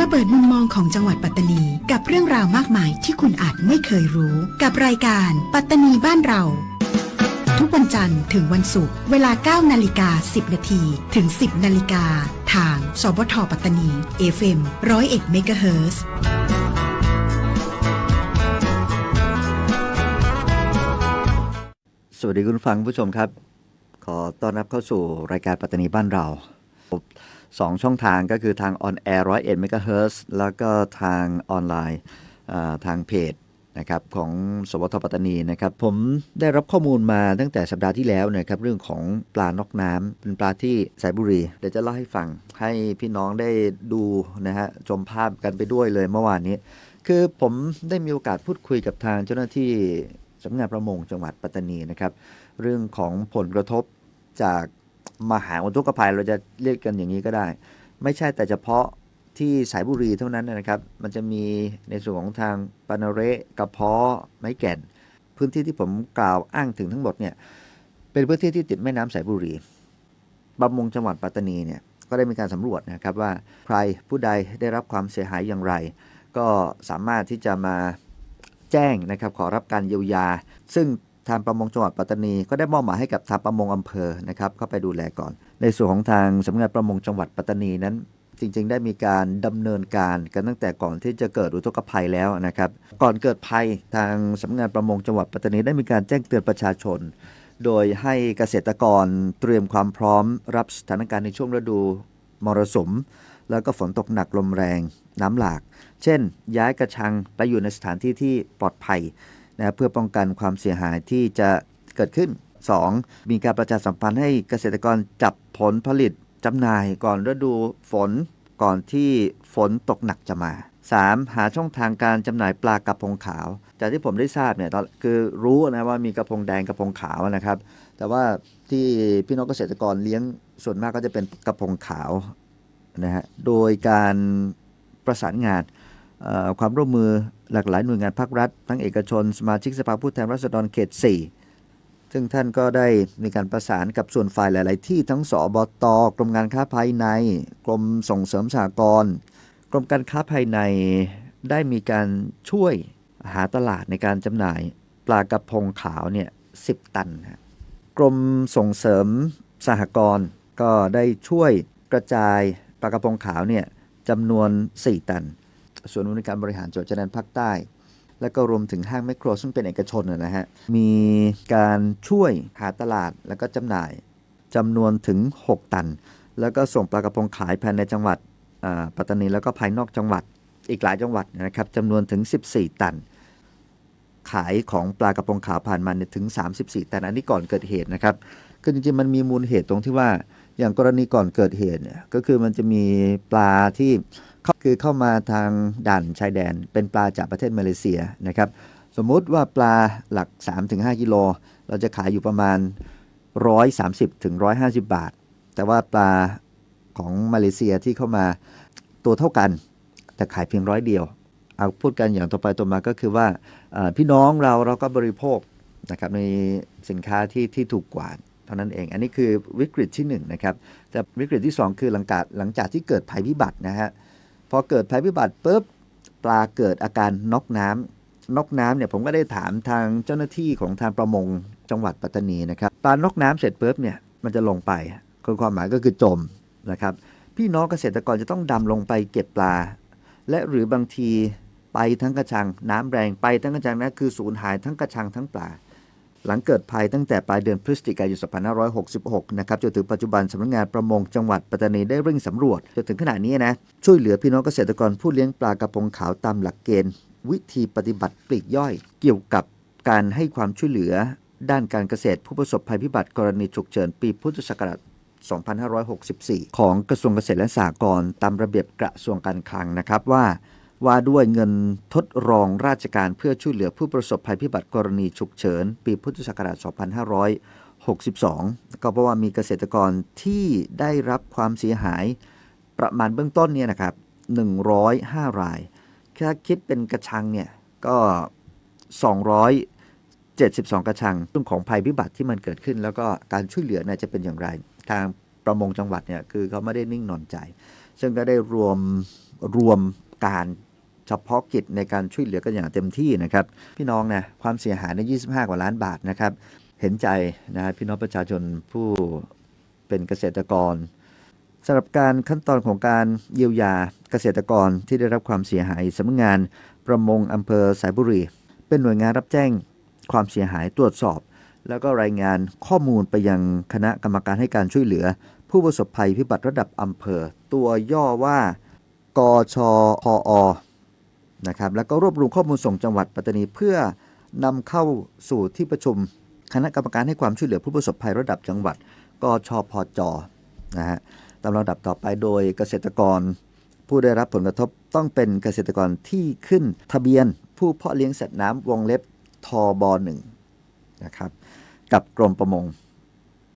มาเปิดมุมมองของจังหวัดปัตตานี กับเรื่องราวมากมายที่คุณอาจไม่เคยรู้ กับรายการปัตตานีบ้านเรา ทุกวันจันทร์ถึงวันศุกร์เวลา 9 นาฬิกา 10 นาทีถึง 10 นาฬิกา ทาง สบทปัตตานี FM 101 MHz สวัสดีคุณฟังผู้ชมครับ ขอต้อนรับเข้าสู่รายการปัตตานีบ้านเรา สองช่องทางก็คือทางออนแอร์ร้อยเอ็ดเมกะเฮิร์แล้วก็ทางออนไลน์ทางเพจนะครับของสวทปัตตานีนะครับผมได้รับข้อมูลมาตั้งแต่สัปดาห์ที่แล้วนะครับเรื่องของปลานอกน้ำเป็นปลาที่สายบุรีเดี๋ยวจะเล่าให้ฟัง ให้พี่น้องได้ดูนะฮะชมภาพกันไปด้วยเลยเมื่อวานนี้ คือผมได้มีโอกาสพูดคุยกับทางเจ้าหน้าที่สำนักงานประมงจังหวัดปัตตานีนะครับเรื่องของผลกระทบจาก มหาอุทกภัยเราจะเรียกกันอย่างนี้ก็ได้ ไม่ใช่แต่เฉพาะที่สายบุรีเท่านั้นนะครับ มันจะมีในส่วนของทางปานเระกระเพาะไม้แก่น พื้นที่ที่ผมกล่าวอ้างถึงทั้งหมดเนี่ยเป็นพื้นที่ที่ติดแม่น้ำสายบุรีประมงจังหวัดปัตตานีเนี่ยก็ได้มีการสำรวจนะครับว่าใครผู้ใดได้รับความเสียหายอย่างไร ก็สามารถที่จะมาแจ้งนะครับขอรับการเยียวยา ซึ่ง ทางประมงจังหวัดปัตตานีก็ได้มอบหมายให้กับทางประมงอำเภอนะครับเข้าไปดูแลก่อน ในส่วนของทางสำนักงานประมงจังหวัดปัตตานีนั้น จริง ๆ ได้มีการดำเนินการกันตั้งแต่ก่อนที่จะเกิดอุทกภัยแล้วนะครับ ก่อนเกิดภัยทางสำนักงานประมงจังหวัดปัตตานีได้มีการแจ้งเตือนประชาชน โดยให้เกษตรกรเตรียมความพร้อม รับสถานการณ์ในช่วงฤดูมรสุมแล้วก็ฝนตกหนักลมแรงน้ำหลาก เช่น ย้ายกระชังไปอยู่ในสถานที่ที่ปลอดภัย นะเพื่อป้องกันความเสียหายที่จะเกิดขึ้น 2. มีการประชาสัมพันธ์ให้เกษตรกรจับผลผลิตจำหน่ายก่อนฤดูฝนก่อนที่ฝนตกหนักจะมา 3. หาช่องทางการจำหน่ายปลากระพงขาว จากที่ผมได้ทราบเนี่ยตอนคือรู้นะว่ามีกระพงแดงกระพงขาวนะครับ แต่ว่าที่พี่น้องเกษตรกรเลี้ยงส่วนมากก็จะเป็นกระพงขาวนะฮะ โดยการประสานงานความร่วมมือ หลากหลายหน่วยงานภาครัฐ ทั้งเอกชน สมาชิกสภาผู้แทนราษฎรเขต 4 ซึ่งท่านก็ได้มีการประสานกับส่วนฝ่ายหลาย ๆ ที่ทั้งสบตกรมการค้าภายใน กรมส่งเสริมสหกรณ์กรมการค้าภายในได้มีการช่วยหาตลาดในการจำหน่าย ปลากระพงขาวเนี่ย10ตันฮะกรมส่งเสริมสหกรณ์ก็ได้ช่วยกระจายปลากระพงขาวเนี่ยจำนวน 4 ตัน ส่วนย์อำนการบริหารจังหวัดชายแดนภาคใต้ และก็รวมถึงห้างแมคโครซึ่งเป็นเอกชนนะฮะ มีการช่วยหาตลาดแล้วก็จำหน่ายจำนวนถึง 6 ตัน แล้วก็ส่งปลากระพงขายภายในจังหวัดปัตตานีแล้วก็ภายนอกจังหวัดอีกหลายจังหวัดนะครับจำนวนถึง 14 ตัน ขายของปลากระพงขาวผ่านมาเนี่ยถึง 34 ตันอันนี้ก่อนเกิดเหตุนะครับคือจริงๆมันมีมูลเหตุตรงที่ว่าอย่างกรณีก่อนเกิดเหตุเนี่ยก็คือมันจะมีปลาที่ เขาคือเข้ามาทางด่านชายแดน เป็นปลาจากประเทศมาเลเซียนะครับ สมมุติว่าปลาหลัก 3-5กิโลเราจะขายอยู่ประมาณ 130ถึง150 บาท แต่ว่าปลาของมาเลเซียที่เข้ามาตัวเท่ากัน แต่ขายเพียงร้อยเดียวเอาพูดกันอย่างตัวไปตัวมาก็คือว่าพี่น้องเราเราก็บริโภคนะครับในสินค้าที่ที่ถูกกว่าเท่านั้นเอง อันนี้คือวิกฤตที่1นงนะครับแต่วิกฤตที่ 2 คือหลังจากหลังจากที่เกิดภัยพิบัตินะฮะ พอเกิดภัยพิบัติปุ๊บปลาเกิดอาการนกน้ำนกน้ำเนี่ยผมก็ได้ถามทางเจ้าหน้าที่ของทางประมงจังหวัดปัตตานีนะครับปลานกน้ำเสร็จปุ๊บเนี่ยมันจะลงไปคือความหมายก็คือจมนะครับ พี่น้องเกษตรกรจะต้องดำลงไปเก็บปลา และหรือบางทีไปทั้งกระชังน้ำแรงไปทั้งกระชังนั่นคือสูญหายทั้งกระชังทั้งปลา หลังเกิดภัยตั้งแต่ปลายเดือนพฤศจิกายน 2566 นะครับจนถึงปัจจุบันสำนักงานประมงจังหวัดปัตตานีได้เร่งสำรวจจนถึงขณะนี้นะช่วยเหลือพี่น้องเกษตรกรผู้เลี้ยงปลากระพงขาวตามหลักเกณฑ์ วิธีปฏิบัติปลีกย่อย เกี่ยวกับการให้ความช่วยเหลือ ด้านการเกษตรผู้ประสบภัยพิบัติกรณีฉุกเฉินปีพุทธศักราช2564 ของกระทรวงเกษตรและสหกรณ์ตามระเบียบกระทรวงการคลังนะครับว่า ว่าด้วยเงินทดรองราชการเพื่อช่วยเหลือผู้ประสบภัยพิบัติกรณีฉุกเฉิน ปีพุทธศักราช 2562 ก็เพราะว่ามีเกษตรกรที่ได้รับความเสียหายประมาณเบื้องต้นเนี่ยนะครับ 105 ราย ถ้าคิดเป็นกระชังเนี่ยก็ 272 กระชังเรื่องของภัยพิบัติที่มันเกิดขึ้น แล้วก็การช่วยเหลือเนี่ยจะเป็นอย่างไร ทางประมงจังหวัดเนี่ยคือเขาไม่ได้นิ่งนอนใจ ซึ่งก็ได้รวมรวมการเฉพาะกิจในการช่วยเหลือกันอย่างเต็มที่นะครับ พี่น้องนะความเสียหายใน 25 กว่าล้านบาทนะครับ เห็นใจนะฮะพี่น้องประชาชนผู้เป็นเกษตรกรสำหรับการขั้นตอนของการเยียวยาเกษตรกรที่ได้รับความเสียหายสำนักงาน ประมงอำเภอสายบุรี เป็นหน่วยงานรับแจ้งความเสียหายตรวจสอบ แล้วก็รายงานข้อมูลไปยังคณะกรรมการให้การช่วยเหลือ ผู้ประสบภัยพิบัติระดับอำเภอ ตัวย่อว่ากชพอนะครับแล้วก็รวบรวมข้อมูลส่งจังหวัดปัตตานีเพื่อนำเข้าสู่ที่ประชุมคณะกรรมการให้ความช่วยเหลือผู้ประสบภัยระดับจังหวัดกชพจนะฮะตามลำดับต่อไปโดยเกษตรกร ผู้ได้รับผลกระทบต้องเป็นเกษตรกรที่ขึ้นทะเบียนผู้เพาะเลี้ยงสัตว์น้ำวงเล็บทบหนึ่งนะครับกับกรมประมง